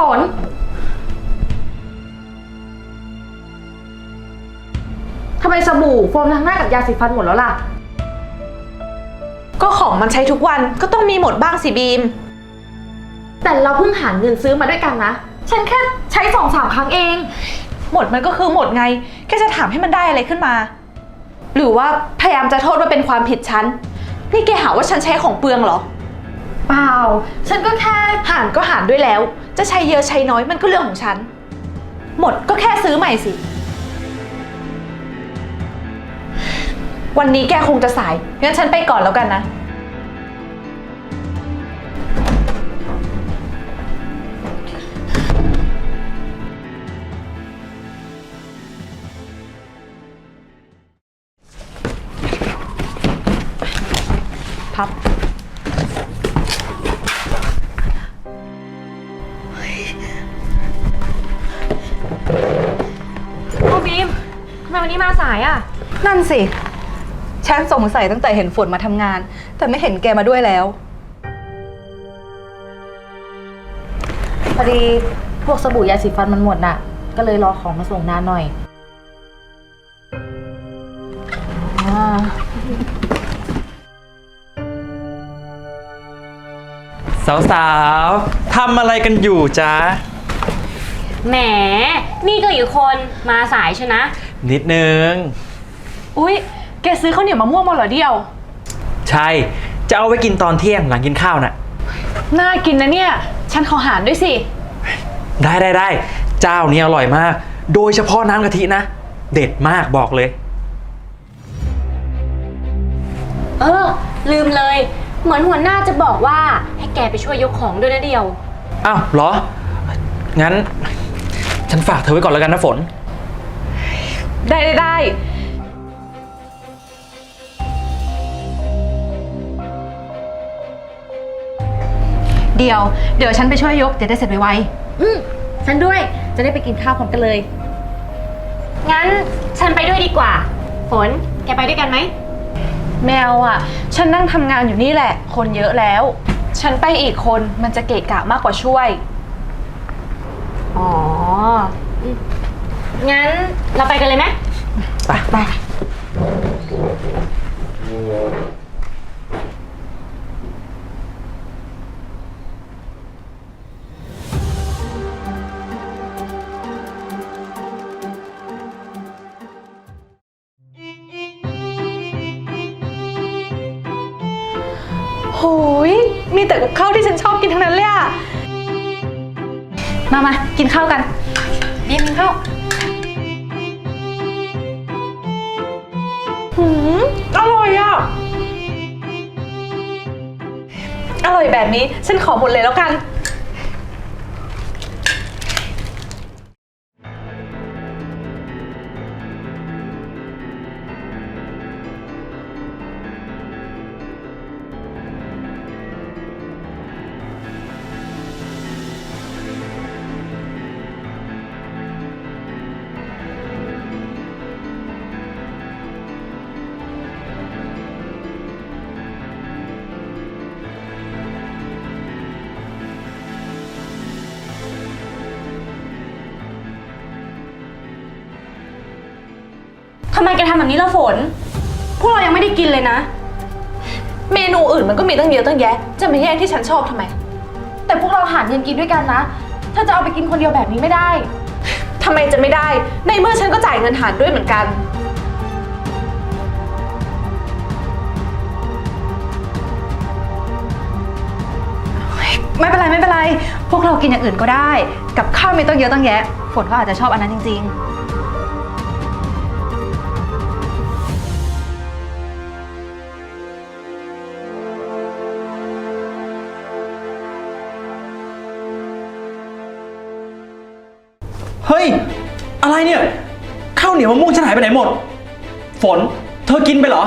ฝน ทำไมสบู่โฟมล้างหน้ากับยาสีฟันหมดแล้วล่ะ ก็ของมันใช้ทุกวันก็ต้องมีหมดบ้างสิบีม แต่เราเพิ่งหาเงินซื้อมาด้วยกันนะ ฉันแค่ใช้สองสามครั้งเอง หมดมันก็คือหมดไง แค่จะถามให้มันได้อะไรขึ้นมา หรือว่าพยายามจะโทษว่าเป็นความผิดฉัน นี่แกหาว่าฉันใช้ของเปลืองเหรอ เปล่า ฉันก็แค่หารก็หารด้วยแล้ว จะใช้เยอะใช้น้อยมันก็เรื่องของฉัน หมดก็แค่ซื้อใหม่สิ วันนี้แกคงจะสาย งั้นฉันไปก่อนแล้วกันนะ สายอะ นั่นสิ ฉันสงสัยตั้งแต่เห็นฝนมาทำงาน แต่ไม่เห็นแกมาด้วยแล้ว พอดีพวกสบู่ยาสีฟันมันหมดน่ะ ก็เลยรอของมาส่งนานหน่อยอ่าสาวๆ ทำอะไรกันอยู่จ๊ะ แหม นี่ก็อีกคนมาสายชนะ นิดนึง อุ๊ย แกซื้อข้าวเหนียวมะม่วงมาเหรอเดียว ใช่ จะเอาไว้กินตอนเที่ยงหลังกินข้าวน่ะ น่ากินนะเนี่ย ฉันขอหารด้วยสิ ได้ได้ได้เจ้านี้อร่อยมาก โดยเฉพาะน้ำกะทินะ เด็ดมากบอกเลย เออ ลืมเลย เหมือนหัวหน้าจะบอกว่า ให้แกไปช่วยยกของด้วยนะเดียว อ้าวเหรอ งั้น ฉันฝากเธอไว้ก่อนแล้วกันนะฝน ได้ได้ได้ เดี๋ยว เดี๋ยวฉันไปช่วยยกเดี๋ยวได้เสร็จไวอืมฉันด้วย จะได้ไปกินข้าวพร้อมกันเลย งั้นฉันไปด้วยดีกว่า ฝน แกไปด้วยกันไหม ๆแมวอะ ฉันนั่งทำงานอยู่นี่แหละ คนเยอะแล้ว ฉันไปอีกคนมันจะเกะกะมากกว่าช่วย อ๋ออืม งั้นเราไปกันเลยไหมไปไปโหยมีแต่กับข้าวที่ฉันชอบกินทั้งนั้นเลยอะมามากินข้าวกันบีมกินข้าว หืมอร่อยอะ อร่อยแบบนี้ ฉันขอหมดเลยแล้วกัน แกทำแบบนี้ล่ะฝน พวกเรายังไม่ได้กินเลยนะ เมนูอื่นมันก็มีตั้งเยอะตั้งแยะ จะมาแย่งที่ฉันชอบทำไม แต่พวกเราหารเงินกินด้วยกันนะถ้าจะเอาไปกินคนเดียวแบบนี้ไม่ได้ ทำไมจะไม่ได้ ในเมื่อฉันก็จ่ายเงินหารด้วยเหมือนกัน ไม่เป็นไรไม่เป็นไร พวกเรากินอย่างอื่นก็ได้ กับข้าวมีต้องเยอะต้องแยะ ฝนก็อาจจะชอบอันนั้นจริงเเนี่ยข้าวเหนียวมะม่วงฉันหายไปไหนหมด ฝน เธอกินไปเหรอ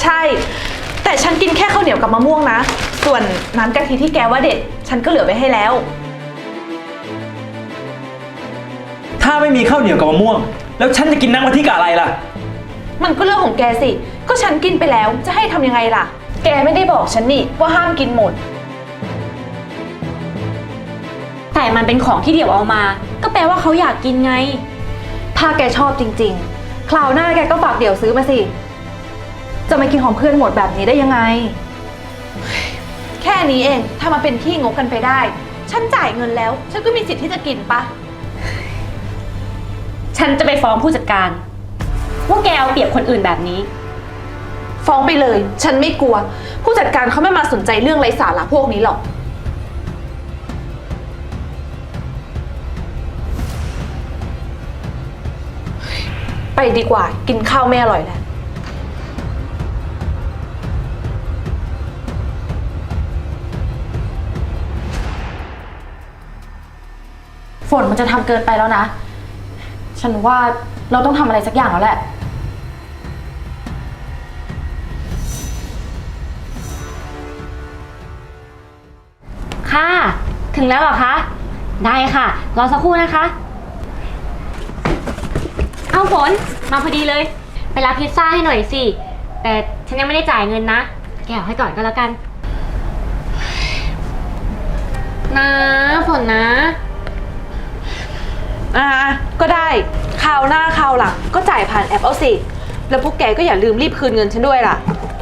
ใช่ แต่ฉันกินแค่ข้าวเหนียวกับมะม่วงนะ ส่วนน้ำกะทิที่แกว่าเด็ด ฉันก็เหลือไว้ให้แล้ว ถ้าไม่มีข้าวเหนียวกับมะม่วง แล้วฉันจะกินน้ำกะทิกับอะไรล่ะ มันก็เรื่องของแกสิ ก็ฉันกินไปแล้ว จะให้ทำยังไงล่ะ แกไม่ได้บอกฉันนี่ว่าห้ามกินหมด แต่มันเป็นของที่เดี๋ยวเอามา ก็แปลว่าเขาอยากกินไง ถ้าแกชอบจริง ๆ คราวหน้าแกก็ฝากเดี่ยวซื้อมาสิ จะมากินของเพื่อนหมดแบบนี้ได้ยังไง แค่นี้เองถ้ามาเป็นขี้งกกันไปได้ ฉันจ่ายเงินแล้ว ฉันก็มีสิทธิ์ที่จะกินปะ ฉันจะไปฟ้องผู้จัดการ ว่าแกเอาเปรียบคนอื่นแบบนี้ ฟ้องไปเลย ฉันไม่กลัว ผู้จัดการเขาไม่มาสนใจเรื่องไร้สาระพวกนี้หรอก ไปดีกว่ากินข้าวไม่อร่อยแล้ว ฝนมันจะทำเกินไปแล้วนะ ฉันว่าเราต้องทำอะไรสักอย่างแล้วแหละ ค่ะ ถึงแล้วเหรอคะ ได้ค่ะ รอสักครู่นะคะ อาฝนมาพอดีเลย ไปรับพิซซ่าให้หน่อยสิ แต่ฉันยังไม่ได้จ่ายเงินนะ แกเอาให้ก่อนก็แล้วกัน นะฝนนะ อ่าก็ได้คราวหน้าคราวหลังก็จ่ายผ่านแอปเอาสิ แล้วพวกแกก็อย่าลืมรีบคืนเงินฉันด้วยล่ะ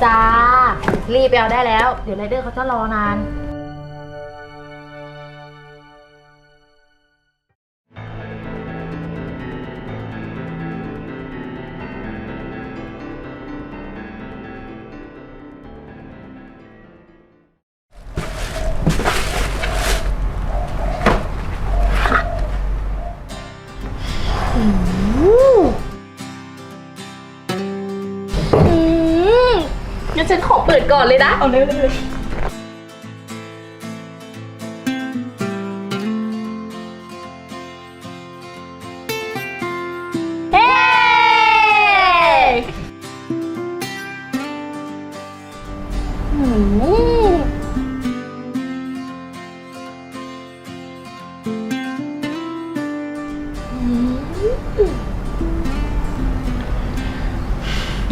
จ้า รีบไปเอาได้แล้ว เดี๋ยวไรเดอร์เขาจะรอนานงั้น เอนเลยนะ เอาเร็วเลยเฮ้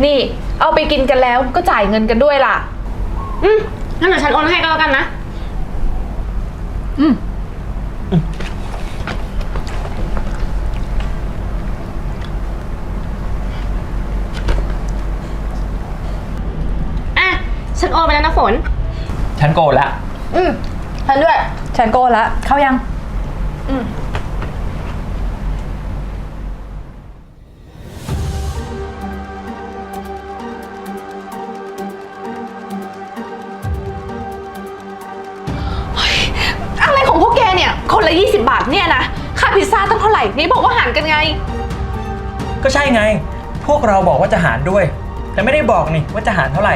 นี่ เอาไปกินกันแล้วก็จ่ายเงินกันด้วยล่ะ อืมงั้นเดี๋ยวฉันโอนให้ก็แล้วกันนะ อืม อะ ฉันโอนไปแล้วนะฝน ฉันโกรธละ อืมฉันด้วย ฉันโก้ละ เข้ายังอะ พิซซ่าตั้งเท่าไหร่นี่บอกว่าหารกันไง ก็ใช่ไง พวกเราบอกว่าจะหารด้วย แต่ไม่ได้บอกนี่ว่าจะหารเท่าไหร่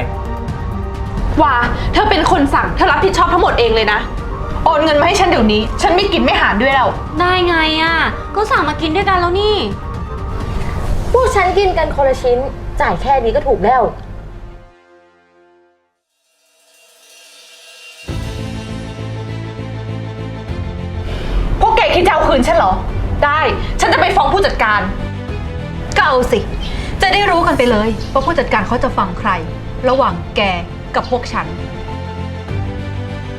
ว่า เธอเป็นคนสั่งเธอรับผิดชอบทั้งหมดเองเลยนะ โอนเงินมาให้ฉันเดี๋ยวนี้ ฉันไม่กินไม่หารด้วยแล้ว ได้ไงอะ ก็สั่งมากินด้วยกันแล้วนี่ พวกฉันกินกันคนละชิ้น จ่ายแค่นี้ก็ถูกแล้ว นฉันเหรอ ได้ ฉันจะไปฟ้องผู้จัดการ ก็เอาสิ จะได้รู้กันไปเลยว่าผู้จัดการเขาจะฟังใคร ระหว่างแกกับพวกฉัน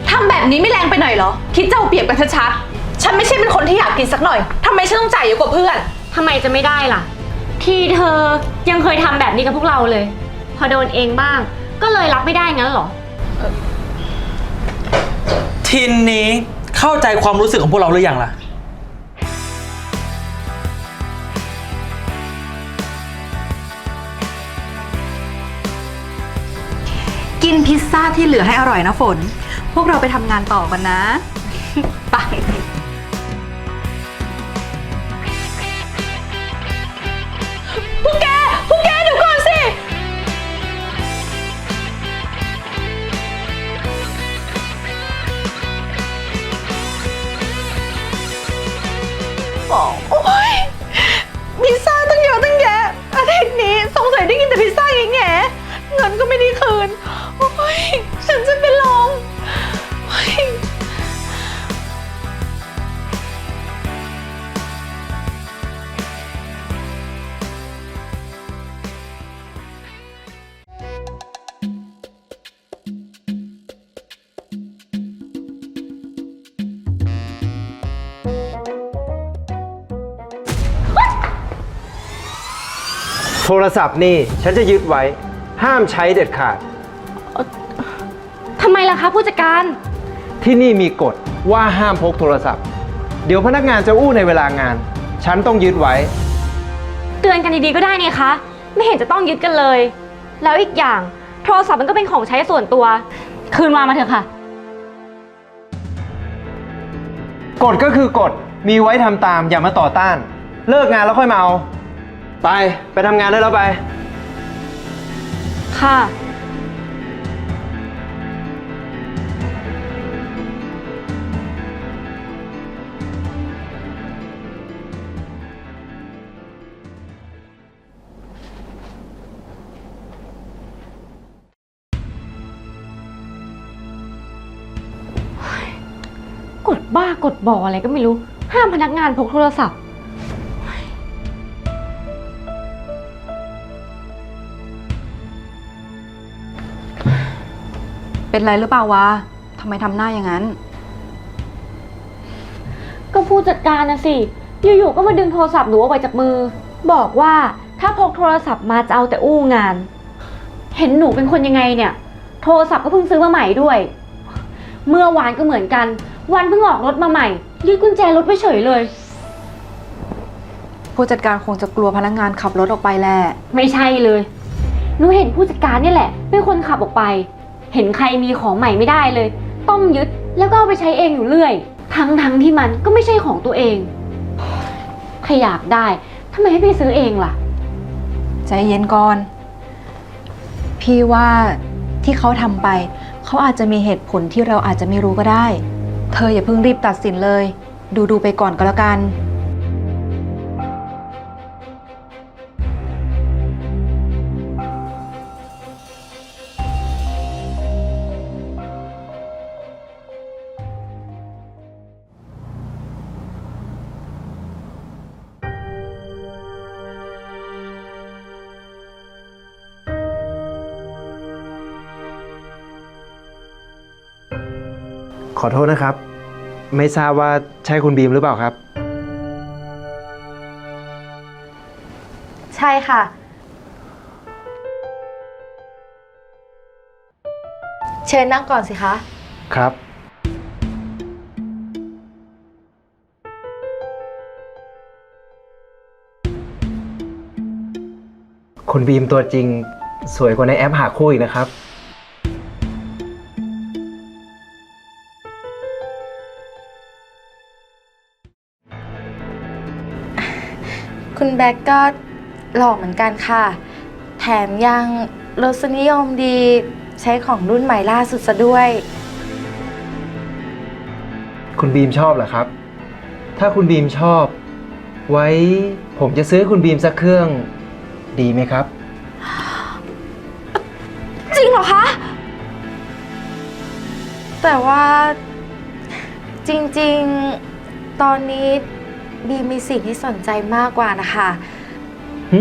ทำแบบนี้ไม่แรงไปหน่อยเหรอ คิดจะเอาเปรียบกันชัดๆฉันไม่ใช่เป็นคนที่อยากกินสักหน่อย ทำไมฉันต้องจ่ายเยอะกว่าเพื่อน ทำไมจะไม่ได้ล่ะ ที่เธอยังเคยทำแบบนี้กับพวกเราเลย พอโดนเองบ้าง ก็เลยรับไม่ได้งั้นเหรอ ทีนี้เข้าใจความรู้สึกของพวกเราหรือยังล่ะ กินพิซซ่าที่เหลือให้อร่อยนะฝน พวกเราไปทำงานต่อกันนะ ไป โทรศัพท์นี่ฉันจะยึดไว้ ห้ามใช้เด็ดขาด ทำไมล่ะคะผู้จัดการ ที่นี่มีกฎว่าห้ามพกโทรศัพท์ เดี๋ยวพนักงานจะอู้ในเวลางาน ฉันต้องยึดไว้ เตือนกันดีๆก็ได้นี่คะ ไม่เห็นจะต้องยึดกันเลย แล้วอีกอย่างโทรศัพท์มันก็เป็นของใช้ส่วนตัว คืนมามาเถอะค่ะ กฎก็คือกฎมีไว้ทำตามอย่ามาต่อต้าน เลิกงานแล้วค่อยมาเอา ไป ไปทำงานได้แล้วไป ค่ะ กดบ้ากดบออะไรก็ไม่รู้ ห้ามพนักงานพกโทรศัพท์ เป็นไรหรือเปล่าวะทำไมทำหน้าอย่างนั้น ก็ผู้จัดการนะสิ อยู่ๆ ก็มาดึงโทรศัพท์หนูออกไปจากมือ บอกว่าถ้าพกโทรศัพท์มาจะเอาแต่อู้งาน เห็นหนูเป็นคนยังไงเนี่ย โทรศัพท์ก็เพิ่งซื้อมาใหม่ด้วย เมื่อวานก็เหมือนกัน วันเพิ่งออกรถมาใหม่ ยึดกุญแจรถไว้เฉยเลย ผู้จัดการคงจะกลัวพนักงานขับรถออกไปแหละ ไม่ใช่เลย หนูเห็นผู้จัดการเนี่ยแหละเป็นคนขับออกไป เห็นใครมีของใหม่ไม่ได้เลย ต้องยึดแล้วก็เอาไปใช้เองอยู่เรื่อย ทั้งทั้งๆที่มันก็ไม่ใช่ของตัวเองถ้าอยากได้ทำไมไม่ไปซื้อเองล่ะ ใจเย็นก่อน พี่ว่าที่เขาทำไป เขาอาจจะมีเหตุผลที่เราอาจจะไม่รู้ก็ได้ เธออย่าเพิ่งรีบตัดสินเลย ดูดูๆไปก่อนก็แล้วกัน อโทษนะครับ ไม่ทราบว่าใช่คุณบีมหรือเปล่าครับ ใช่ค่ะ เชิญนั่งก่อนสิคะ ครับ คุณบีมตัวจริงสวยกว่าในแอปหาคู่อีกนะครับ คุณแบ็กก็หล่อเหมือนกันค่ะ แถมยังรสนิยมดีใช้ของรุ่นใหม่ล่าสุดซะด้วย คุณบีมชอบเหรอครับ ถ้าคุณบีมชอบ ไว้ผมจะซื้อให้คุณบีมสักเครื่องดีไหมครับ จริงเหรอคะ แต่ว่าจริงๆ ตอนนี้ บีมีสิ่งที่สนใจมากกว่านะคะ หึ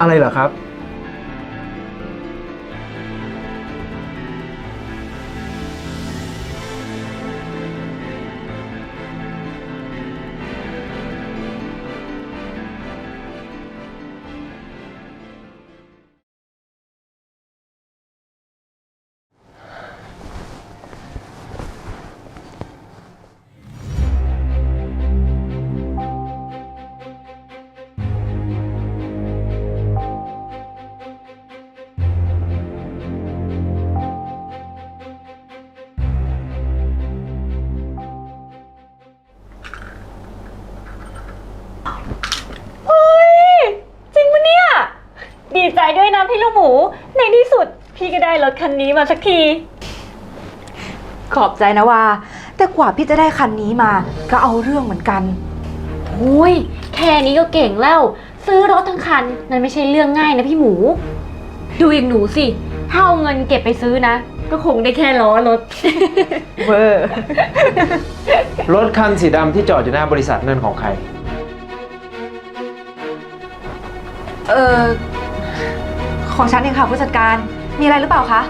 อะไรเหรอครับ คันนี้มาสักที ขอบใจนะว่า แต่กว่าพี่จะได้คันนี้มา ก็เอาเรื่องเหมือนกันโอ้ย แค่นี้ก็เก่งแล้ว ซื้อรถทั้งคันมันไม่ใช่เรื่องง่ายนะพี่หมู ดูอย่างหนูสิ ถ้าเอาเงินเก็บไปซื้อนะ ก็คงได้แค่ล้อรถ เวอร์ รถคันสีดำที่จอดอยู่หน้าบริษัทนั่นของใคร เออของฉันเองค่ะผู้จัดการ มีอะไรหรือเปล่าคะ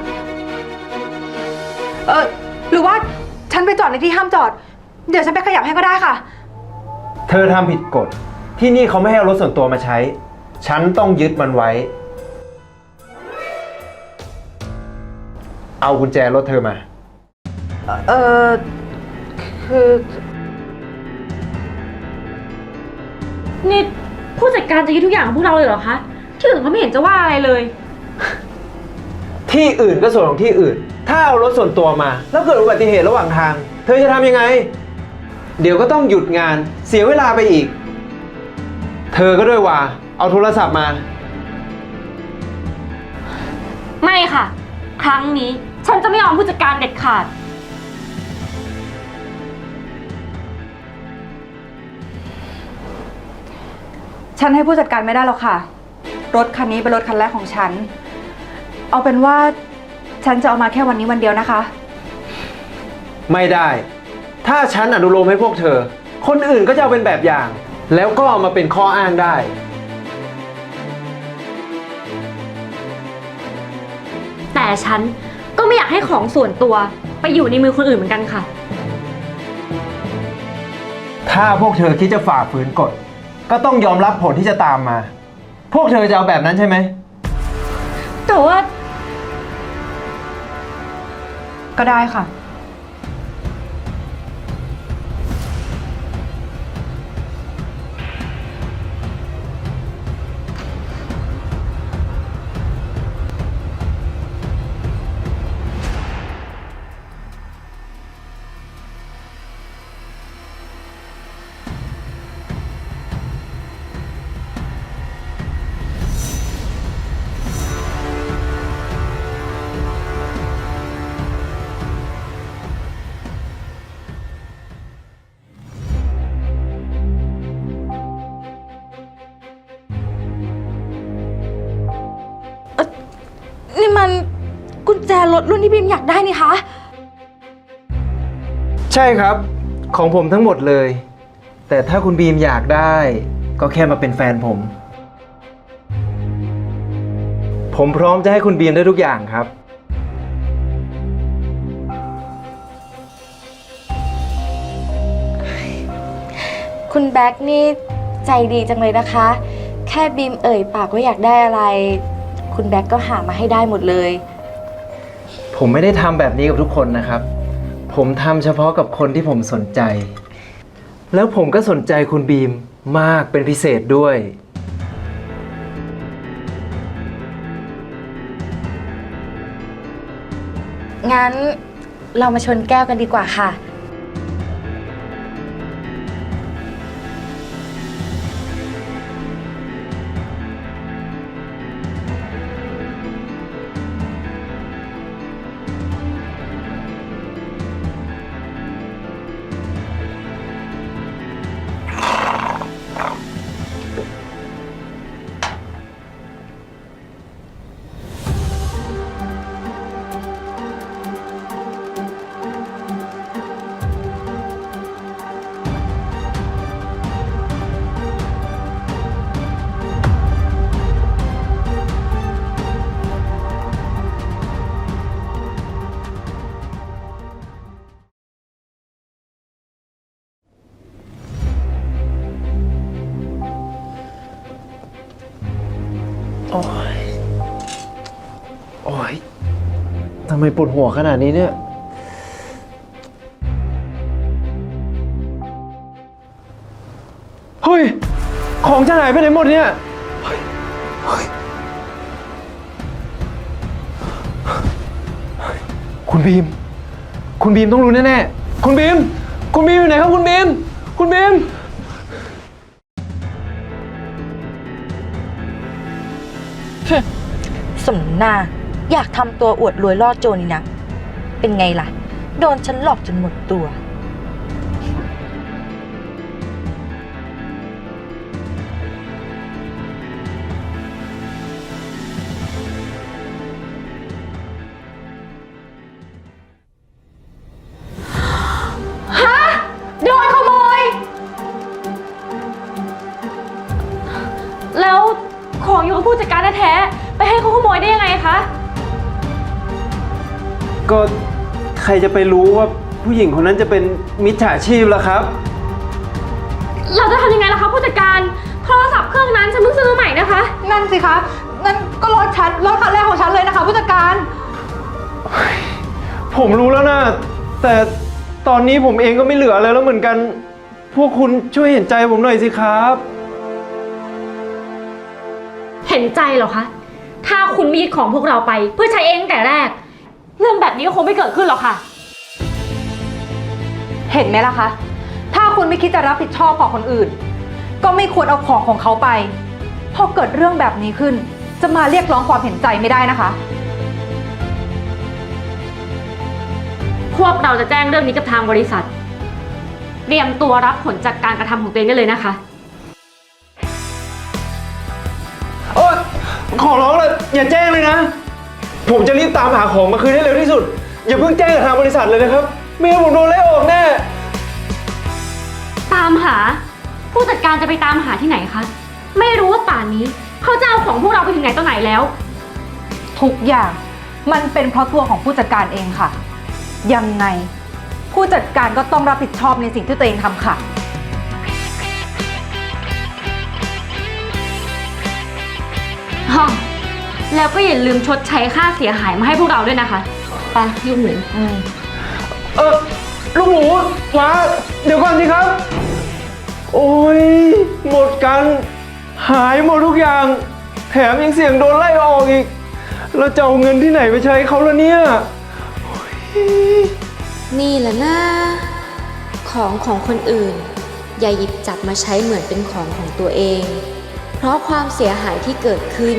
เออหรือว่าฉันไปจอดในที่ห้ามจอด เดี๋ยวฉันไปขยับให้ก็ได้ค่ะ เธอทำผิดกฎ ที่นี่เขาไม่ให้เอารถส่วนตัวมาใช้ ฉันต้องยึดมันไว้ เอากุญแจรถเธอมา เออคือ นี่ผู้จัดการจะยึดทุกอย่างของพวกเราเลยเหรอคะ ที่อื่นเขาไม่เห็นจะว่าอะไรเลย ที่อื่นก็ส่วนของที่อื่น ถ้าเอารถส่วนตัวมา แล้วเกิดอุบัติเหตุระหว่างทาง เธอจะทำยังไง เดี๋ยวก็ต้องหยุดงานเสียเวลาไปอีก เธอก็ด้วยว่า เอาโทรศัพท์มา ไม่ค่ะ ครั้งนี้ฉันจะไม่ยอมผู้จัดการเด็ดขาด ฉันให้ผู้จัดการไม่ได้หรอกค่ะ รถคันนี้เป็นรถคันแรกของฉัน เอาเป็นว่าฉันจะเอามาแค่วันนี้วันเดียวนะคะ ไม่ได้ ถ้าฉันอนุโลมให้พวกเธอ คนอื่นก็จะเอาเป็นแบบอย่าง แล้วก็เอามาเป็นข้ออ้างได้ แต่ฉันก็ไม่อยากให้ของส่วนตัวไปอยู่ในมือคนอื่นเหมือนกันค่ะ ถ้าพวกเธอคิดจะฝ่าฝืนกฎ ก็ต้องยอมรับผลที่จะตามมา พวกเธอจะเอาแบบนั้นใช่ไหม แต่ว่า ก็ได้ค่ะ รถรุ่นที่บีมอยากได้นี่คะ ใช่ครับ ของผมทั้งหมดเลย แต่ถ้าคุณบีมอยากได้ ก็แค่มาเป็นแฟนผม ผมพร้อมจะให้คุณบีมได้ทุกอย่างครับ คุณแบ็กนี่ใจดีจังเลยนะคะ แค่บีมเอ่ยปากว่าอยากได้อะไร คุณแบ็กก็หามาให้ได้หมดเลย ผมไม่ได้ทำแบบนี้กับทุกคนนะครับ ผมทำเฉพาะกับคนที่ผมสนใจ แล้วผมก็สนใจคุณบีมมากเป็นพิเศษด้วย งั้นเรามาชนแก้วกันดีกว่าค่ะ โอ้ย โอ้ย ทำไมปวดหัวขนาดนี้เนี่ย เฮ้ย ของจะหายไปไหนหมดเนี่ย เฮ้ย เฮ้ย คุณบีม คุณบีมต้องรู้แน่ๆ คุณบีม คุณบีมอยู่ไหนครับคุณบีม คุณบีม สมหน้า อยากทำตัวอวดรวยล่อโจรนี่นะ เป็นไงล่ะ โดนฉันหลอกจนหมดตัว จะไปรู้ว่าผู้หญิงคนนั้นจะเป็นมิจฉาชีพล่ะครับ เราจะทำยังไงล่ะคะผู้จัดการโทรศัพท์เครื่องนั้นฉันเพิ่งซื้อมาใหม่นะคะ นั่นสิคะ นั่นก็รถฉันรถคันแรกของฉันเลยนะคะผู้จัดการ ผมรู้แล้วนะแต่ตอนนี้ผมเองก็ไม่เหลืออะไรแล้วเหมือนกัน พวกคุณช่วยเห็นใจผมหน่อยสิครับ เห็นใจเหรอคะ ถ้าคุณไม่ยึดของพวกเราไป เพื่อใช้เองตั้งแต่แรก เรื่องแบบนี้ก็คงไม่เกิดขึ้นหรอกค่ะ เห็นไหมล่ะคะ ถ้าคุณไม่คิดจะรับผิดชอบของคนอื่น ก็ไม่ควรเอาของของเขาไป พอเกิดเรื่องแบบนี้ขึ้น จะมาเรียกร้องความเห็นใจไม่ได้นะคะ พวกเราจะแจ้งเรื่องนี้กับทางบริษัท เตรียมตัวรับผลจากการกระทำของตัวเองได้เลยนะคะ โอ๊ยขอร้องเลยอย่าแจ้งเลยนะ ผมจะรีบตามหาของมาคืนให้เร็วที่สุด อย่าเพิ่งแจ้งกับทางบริษัทเลยนะครับ ไม่งั้นผมโดนไล่ออกแน่ ตามหา ผู้จัดการจะไปตามหาที่ไหนคะ ไม่รู้ว่าป่านนี้ เขาจะเอาของพวกเราไปถึงไหนต่อไหนแล้ว ทุกอย่างมันเป็นเพราะตัวของผู้จัดการเองค่ะ ยังไงผู้จัดการก็ต้องรับผิดชอบในสิ่งที่ตัวเองทำค่ะ ฮะ แล้วก็อย่าลืมชดใช้ค่าเสียหายมาให้พวกเราด้วยนะคะไปยุ่งหมูอืมเออลูกหมูมาเดี๋ยวก่อนสิครับ โอ้ยหมดกัน หายหมดทุกอย่าง แถมยังเสี่ยงโดนไล่ออกอีก เราจะเอาเงินที่ไหนไปใช้เขาละเนี่ยนี่แหละนะของของคนอื่น อย่าหยิบจับมาใช้เหมือนเป็นของของตัวเอง เพราะความเสียหายที่เกิดขึ้น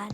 น